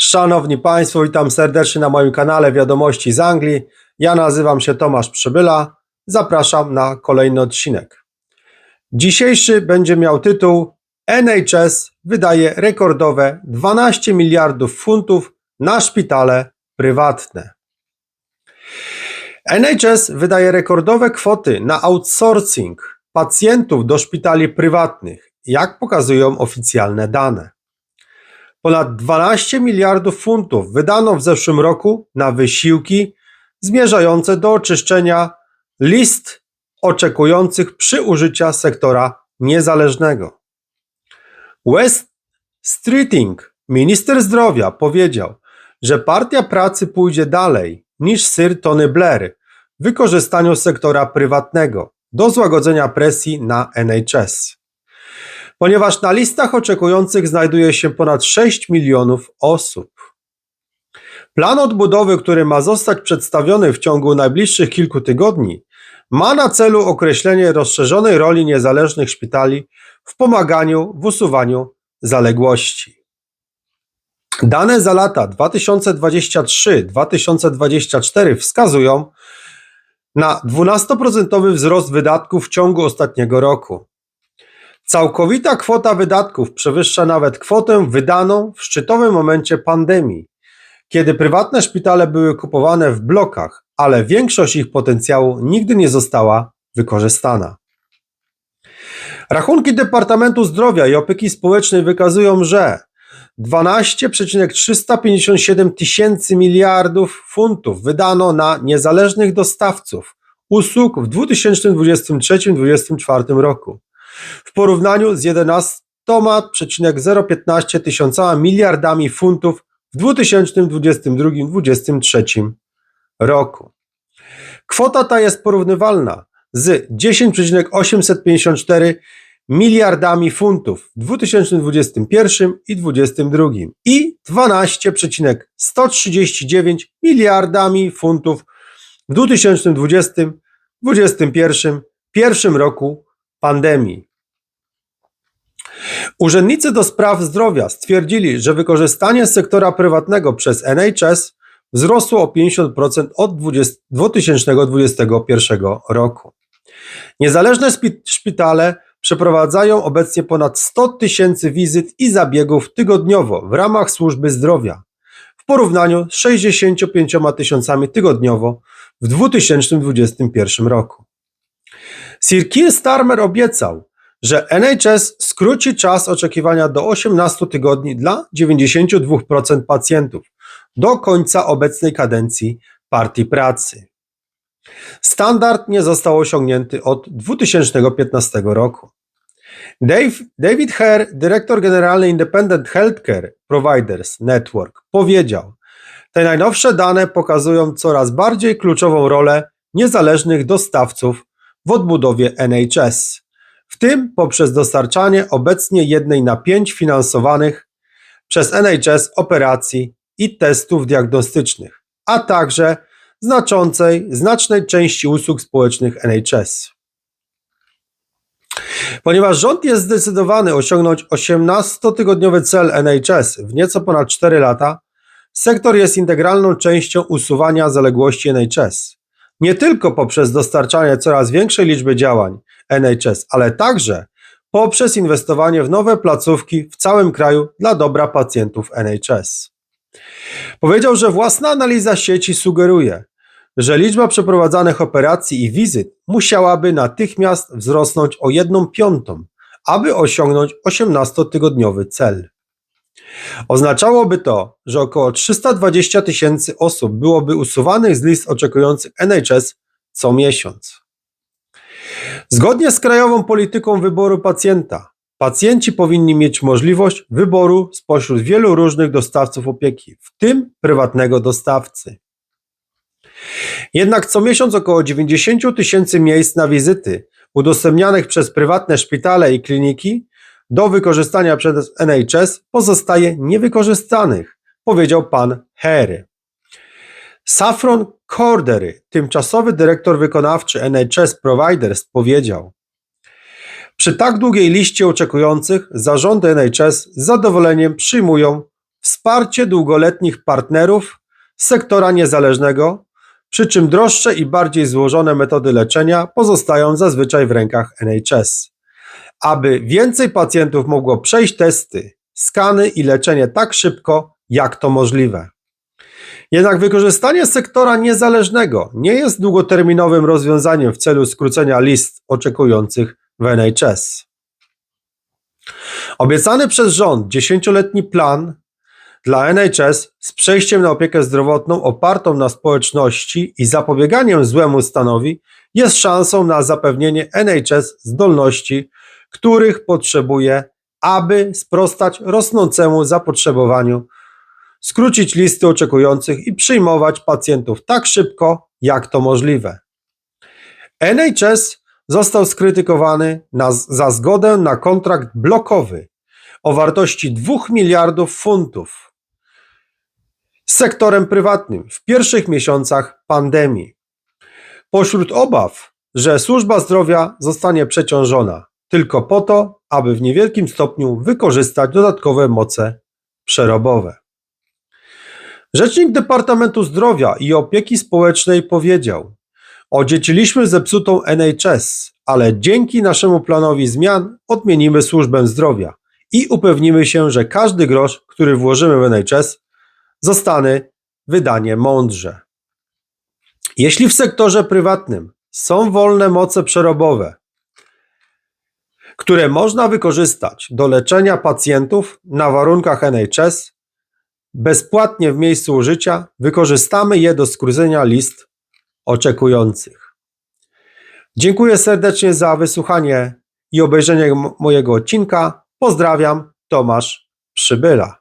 Szanowni Państwo, witam serdecznie na moim kanale Wiadomości z Anglii. Ja nazywam się Tomasz Przybyla. Zapraszam na kolejny odcinek. Dzisiejszy będzie miał tytuł NHS wydaje rekordowe 12 miliardów funtów na szpitale prywatne. NHS wydaje rekordowe kwoty na outsourcing pacjentów do szpitali prywatnych, jak pokazują oficjalne dane. Ponad 12 miliardów funtów wydano w zeszłym roku na wysiłki zmierzające do oczyszczenia list oczekujących przy użycia sektora niezależnego. West Streeting, minister zdrowia, powiedział, że partia pracy pójdzie dalej niż Sir Tony Blair w wykorzystaniu sektora prywatnego do złagodzenia presji na NHS ponieważ na listach oczekujących znajduje się ponad 6 milionów osób. Plan odbudowy, który ma zostać przedstawiony w ciągu najbliższych kilku tygodni, ma na celu określenie rozszerzonej roli niezależnych szpitali w pomaganiu w usuwaniu zaległości. Dane za lata 2023-2024 wskazują na 12% wzrost wydatków w ciągu ostatniego roku. Całkowita kwota wydatków przewyższa nawet kwotę wydaną w szczytowym momencie pandemii, kiedy prywatne szpitale były kupowane w blokach, ale większość ich potencjału nigdy nie została wykorzystana. Rachunki Departamentu Zdrowia i Opieki Społecznej wykazują, że 12,357 tysięcy miliardów funtów wydano na niezależnych dostawców usług w 2023-2024 roku w porównaniu z 11,015 tysiącama miliardami funtów w 2022-2023 roku. Kwota ta jest porównywalna z 10,854 miliardami funtów w 2021 i 2022 i 12,139 miliardami funtów w 2020-2021 pierwszym roku pandemii. Urzędnicy do spraw zdrowia stwierdzili, że wykorzystanie sektora prywatnego przez NHS wzrosło o 50% od 20, 2021 roku. Niezależne szpitale przeprowadzają obecnie ponad 100 tysięcy wizyt i zabiegów tygodniowo w ramach służby zdrowia, w porównaniu z 65 tysiącami tygodniowo w 2021 roku. Sir Keir Starmer obiecał, że NHS skróci czas oczekiwania do 18 tygodni dla 92% pacjentów do końca obecnej kadencji Partii Pracy. Standard nie został osiągnięty od 2015 roku. Dave, David Hare, dyrektor generalny Independent Healthcare Providers Network, powiedział: Te najnowsze dane pokazują coraz bardziej kluczową rolę niezależnych dostawców w odbudowie NHS w tym poprzez dostarczanie obecnie jednej na pięć finansowanych przez NHS operacji i testów diagnostycznych, a także znaczącej, znacznej części usług społecznych NHS. Ponieważ rząd jest zdecydowany osiągnąć 18-tygodniowy cel NHS w nieco ponad 4 lata, sektor jest integralną częścią usuwania zaległości NHS. Nie tylko poprzez dostarczanie coraz większej liczby działań NHS, ale także poprzez inwestowanie w nowe placówki w całym kraju dla dobra pacjentów NHS. Powiedział, że własna analiza sieci sugeruje, że liczba przeprowadzanych operacji i wizyt musiałaby natychmiast wzrosnąć o jedną piątą, aby osiągnąć 18-tygodniowy cel. Oznaczałoby to, że około 320 tysięcy osób byłoby usuwanych z list oczekujących NHS co miesiąc. Zgodnie z krajową polityką wyboru pacjenta, pacjenci powinni mieć możliwość wyboru spośród wielu różnych dostawców opieki, w tym prywatnego dostawcy. Jednak co miesiąc około 90 tysięcy miejsc na wizyty udostępnianych przez prywatne szpitale i kliniki do wykorzystania przez NHS pozostaje niewykorzystanych, powiedział pan Harry. Saffron Cordery, tymczasowy dyrektor wykonawczy NHS Providers, powiedział: Przy tak długiej liście oczekujących zarządy NHS z zadowoleniem przyjmują wsparcie długoletnich partnerów sektora niezależnego, przy czym droższe i bardziej złożone metody leczenia pozostają zazwyczaj w rękach NHS. Aby więcej pacjentów mogło przejść testy, skany i leczenie tak szybko, jak to możliwe. Jednak wykorzystanie sektora niezależnego nie jest długoterminowym rozwiązaniem w celu skrócenia list oczekujących w NHS. Obiecany przez rząd dziesięcioletni plan dla NHS z przejściem na opiekę zdrowotną opartą na społeczności i zapobieganiem złemu stanowi jest szansą na zapewnienie NHS zdolności, których potrzebuje, aby sprostać rosnącemu zapotrzebowaniu, skrócić listy oczekujących i przyjmować pacjentów tak szybko, jak to możliwe. NHS został skrytykowany na, za zgodę na kontrakt blokowy o wartości 2 miliardów funtów z sektorem prywatnym w pierwszych miesiącach pandemii. Pośród obaw, że służba zdrowia zostanie przeciążona tylko po to, aby w niewielkim stopniu wykorzystać dodatkowe moce przerobowe. Rzecznik Departamentu Zdrowia i Opieki Społecznej powiedział: Odzieciliśmy zepsutą NHS, ale dzięki naszemu planowi zmian odmienimy służbę zdrowia i upewnimy się, że każdy grosz, który włożymy w NHS, zostanie wydanie mądrze. Jeśli w sektorze prywatnym są wolne moce przerobowe, które można wykorzystać do leczenia pacjentów na warunkach NHS, bezpłatnie w miejscu użycia, wykorzystamy je do skrócenia list oczekujących. Dziękuję serdecznie za wysłuchanie i obejrzenie mojego odcinka. Pozdrawiam, Tomasz Przybyla.